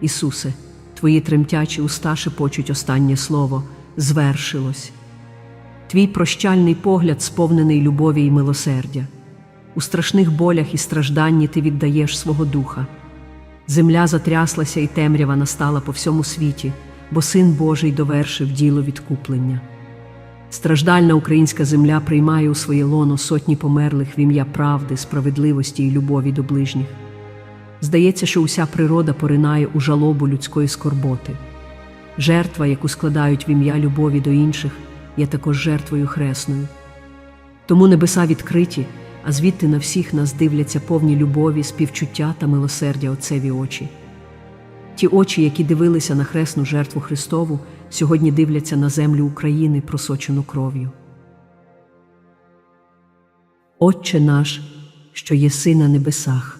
Ісусе, Твої тремтячі уста шепочуть останнє слово звершилось. Твій прощальний погляд сповнений любові і милосердя. У страшних болях і стражданні ти віддаєш свого духа. Земля затряслася і темрява настала по всьому світі, бо Син Божий довершив діло відкуплення. Страждальна українська земля приймає у своє лоно сотні померлих в ім'я правди, справедливості і любові до ближніх. Здається, що уся природа поринає у жалобу людської скорботи. Жертва, яку складають в ім'я любові до інших, є також жертвою хресною. Тому небеса відкриті, а звідти на всіх нас дивляться повні любові, співчуття та милосердя Отцеві очі. Ті очі, які дивилися на хресну жертву Христову, сьогодні дивляться на землю України, просочену кров'ю. Отче наш, що єси на небесах,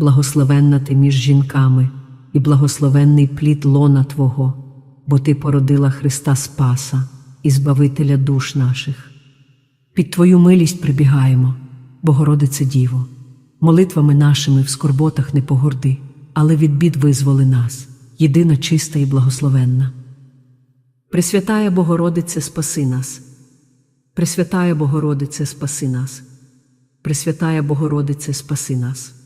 благословенна ти між жінками, і благословенний плід лона Твого, бо Ти породила Христа Спаса і Збавителя душ наших. Під Твою милість прибігаємо, Богородице Діво, молитвами нашими в скорботах не погорди, але від бід визволи нас, єдина чиста і благословенна. Пресвятая Богородице, спаси нас. Пресвятая Богородице, спаси нас. Пресвятая Богородице, спаси нас.